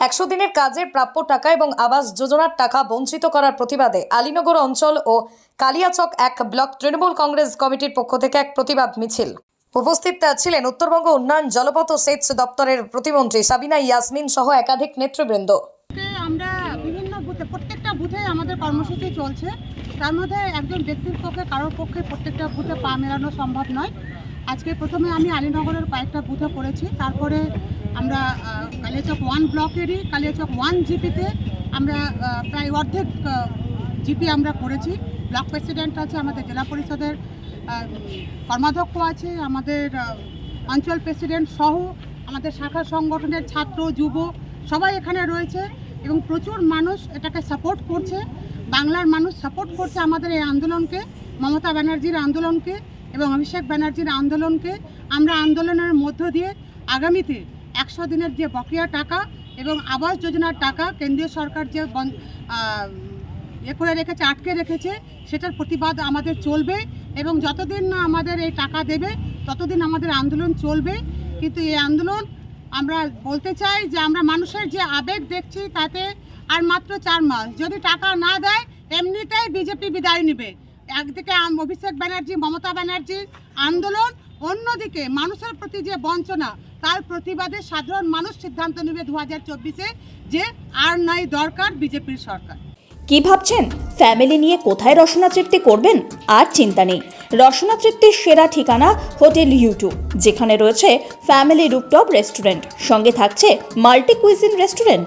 একশো দিনের কাজের প্রাপ্য টাকা এবং আবাস যোজনার টাকা বঞ্চিত করার প্রতিবাদে আলীনগর অঞ্চল ও কালিয়াচক এক ব্লক তৃণমূল কংগ্রেস কমিটির পক্ষ থেকে এক প্রতিবাদ মিছিল। উপস্থিত ছিলেন উত্তরবঙ্গ উন্নয়ন জলপথ ও সেচ দপ্তরের প্রতিমন্ত্রী সাবিনা ইয়াসমিন সহ একাধিক নেতৃবৃন্দ। আমরা বিভিন্ন বুথে, প্রত্যেকটা বুথে আমাদের কর্মসূচি চলছে। তার মধ্যে একজন ব্যক্তির পক্ষে, কারোর পক্ষে প্রত্যেকটা বুথে পা মেলানো সম্ভব নয়। আজকে প্রথমে আমি আলীনগরের কয়েকটা বুথে করেছি তারপরে আমরা কালিয়াচক ওয়ান ব্লকেরই কালিয়াচক ওয়ান জিপিতে আমরা প্রায় অর্ধেক জিপি আমরা করেছি। ব্লক প্রেসিডেন্ট আছে আমাদের জেলা পরিষদের কর্মাধ্যক্ষ আছে আমাদের অঞ্চল প্রেসিডেন্ট সহ আমাদের শাখা সংগঠনের ছাত্র, যুব সবাই এখানে রয়েছে এবং প্রচুর মানুষ এটাকে সাপোর্ট করছে। বাংলার মানুষ সাপোর্ট করছে আমাদের এই আন্দোলনকে, মমতা ব্যানার্জির আন্দোলনকে। এবং অভিষেক ব্যানার্জির আন্দোলনকে আমরা আন্দোলনের মধ্য দিয়ে আগামীতে একশো দিনের যে বকেয়া টাকা এবং আবাস যোজনার টাকা কেন্দ্রীয় সরকার যে এ করে রেখেছে, আটকে রেখেছে, সেটার প্রতিবাদ আমাদের চলবে এবং যতদিন না আমাদের এই টাকা দেবে, ততদিন আমাদের আন্দোলন চলবে। কিন্তু এই আন্দোলন আমরা বলতে চাই যে আমরা মানুষের যে আবেগ দেখছি তাতে আর মাত্র চার মাস। যদি টাকা না দেয়, এমনিতেই বিজেপি বিদায় নেবে। একদিকে অভিষেক ব্যানার্জি, মমতা ব্যানার্জির আন্দোলন, অন্যদিকে মানুষের প্রতি যে বঞ্চনা, তার প্রতিবাদে সাধারণ মানুষ সিদ্ধান্ত নেবে দু হাজার চব্বিশে যে আর নাই দরকার বিজেপির সরকার। কি ভাবছেন? ফ্যামিলি নিয়ে কোথায় রসনা তৃপ্তি করবেন? আর চিন্তা নেই। রসনা তৃপ্তির সেরা ঠিকানা হোটেল ইউটিউব যেখানে রয়েছে ফ্যামিলি রুপটপ রেস্টুরেন্ট। সঙ্গে থাকছে মাল্টি কুইজিন রেস্টুরেন্ট।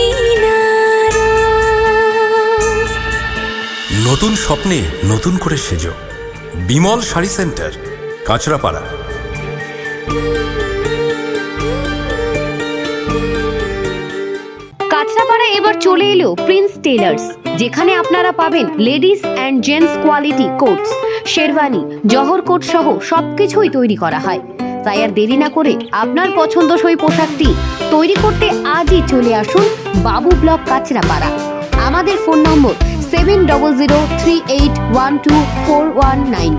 নতুন স্বপ্নে নতুন করে সেজ। বিমল শাড়ি সেন্টার, কাঁচরাপাড়া। কাঁচরাপাড়া এবার চলে এলো প্রিন্স টেলার্স যেখানে আপনারা পাবেন ladies and gents quality coats, sherwani, Jahar coat সহ সবকিছুই তৈরি করা হয়। তাই আর দেরি না করে আপনার পছন্দসই পোশাকটি তৈরি করতে আজই চলে আসুন বাবু ব্লক কাঁচরাপাড়া। আমাদের phone number seven double zero three eight one two four one nine.